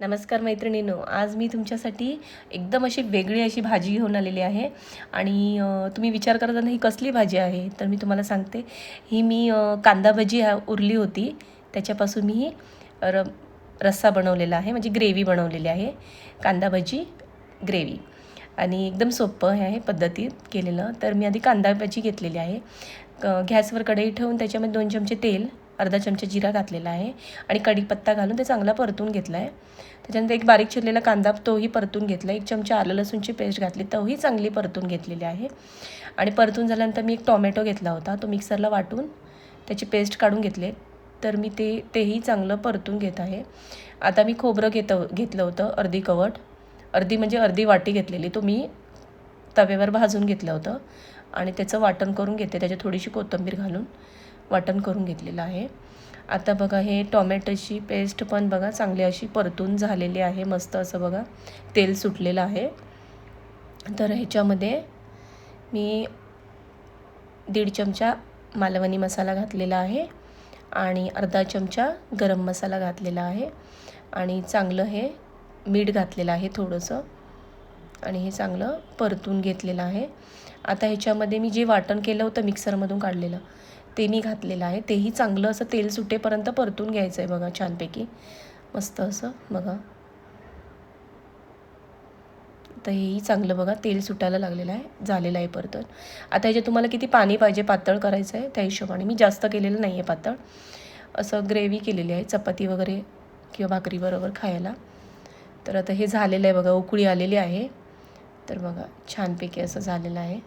नमस्कार मैत्रिणींनो आज मी तुमच्यासाठी एकदम अशी वेगळी अशी भाजी घेऊन आलेली आहे. आणि तुम्ही विचार करत ही कसली भाजी आहे तर मी तुम्हाला सांगते. ही मी कांदा भजी हा उरली होती. त्याच्यापासून मी ही र रस्सा बनवलेला आहे म्हणजे ग्रेव्ही बनवलेली आहे. कांदा भजी ग्रेव्ही. आणि एकदम सोपं हे आहे पद्धतीत केलेलं. तर मी आधी कांदा भाजी घेतलेली आहे. गॅसवर कढई ठेवून त्याच्यामध्ये दोन चमचे तेल अर्धा चमचा जिरा घातलेला आहे आणि कढीपत्ता घालून ते चांगला परतून घेतला आहे त्याच्यानंतर एक बारीक चिरलेला कांदा तोही परतून घेतला एक चमचा आलं लसूणची पेस्ट घातली तोही चांगली परतून घेतलेली आहे. आणि परतून झाल्यानंतर मी एक टॉमॅटो घेतला होता. तो मिक्सरला वाटून त्याची पेस्ट काढून घेतले. तर मी ते तेही चांगलं परतून घेत आहे. आता मी खोबरं घेत घेतलं होतं अर्धी कवट. अर्धी म्हणजे अर्धी वाटी घेतलेली. तो मी तव्यावर भाजून घेतलं होतं. आणि त्याचं वाटण करून घेते. त्याच्यात थोडीशी कोथिंबीर घालून. वाटण करून घेतलेलं आहे. आता बघा हे टॉमॅटोची पेस्ट पण बघा चांगली अशी परतून झालेली आहे मस्त असं बघा तेल सुटलेलं आहे. तर ह्याच्यामध्ये मी दीड चमचा मालवणी मसाला घातलेला आहे आणि अर्धा चमचा गरम मसाला घातलेला आहे. आणि चांगलं हे मीठ घातलेलं आहे थोडंसं. आणि हे चांगलं परतून घेतलेलं आहे. आता ह्याच्यामध्ये मी जे वाटण केलं होतं मिक्सरमधून काढलेलं ते मी घातलेलं आहे. तेही चांगलं असं तेल सुटेपर्यंत परतून घ्यायचं आहे बघा छानपैकी. मस्त असं बघा. तर हेही चांगलं बघा तेल सुटायला लागलेलं आहे. झालेलं आहे परतून. आता ह्याच्यात तुम्हाला किती पाणी पाहिजे पातळ करायचं आहे त्या हिशोबाने. मी जास्त केलेलं नाही आहे पातळ. असं ग्रेव्ही केलेली आहे चपाती वगैरे किंवा भाकरीबरोबर खायला. तर आता हे झालेलं आहे बघा उकळी आलेली आहे. तर बघा छानपैकी असं झालेलं आहे.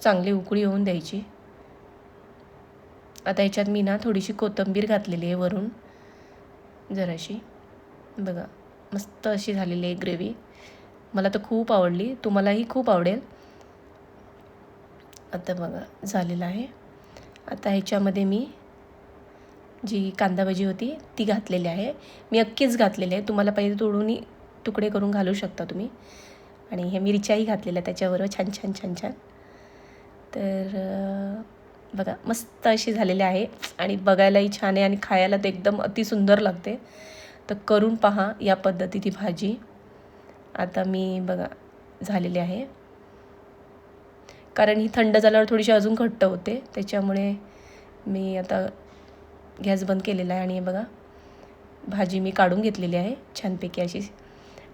चांगली उकळी होऊन द्यायची. आता याच्यात मी ना थोडीशी कोथिंबीर घातलेली आहे वरून. जराशी. बघा मस्त अशी झालेली आहे ग्रेव्ही. मला तर खूप आवडली. तुम्हालाही खूप आवडेल. आता बघा झालेलं आहे. आता ह्याच्यामध्ये मी जी कांदा भाजी होती ती घातलेली आहे. मी अक्कीच घातलेली आहे. तुम्हाला पाहिजे तोडूनही तुकडे करून घालू शकता तुम्ही. आणि ह्या मिरच्याही घातलेल्या त्याच्याबरोबर. छान छान छान छान. तर बघा मस्त अशी झालेली आहे आणि बघायलाही छान आहे आणि खायला तर एकदम अतिसुंदर लागते. तर करून पहा या पद्धतीची भाजी. आता मी बघा झालेली आहे. कारण ही थंड झाल्यावर थोडीशी अजून घट्ट होते. त्याच्यामुळे मी आता गॅस बंद केलेला आहे आणि बघा भाजी मी काढून घेतलेली आहे छानपैकी अशी.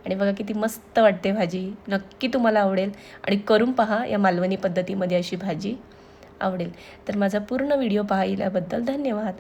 आणि बघा किती मस्त वाटते भाजी. नक्की तुम्हाला आवडेल. आणि करून पहा या मालवणी पद्धतीमध्ये अशी भाजी आवडेल. तर माझा पूर्ण व्हिडिओ पाहिल्याबद्दल धन्यवाद.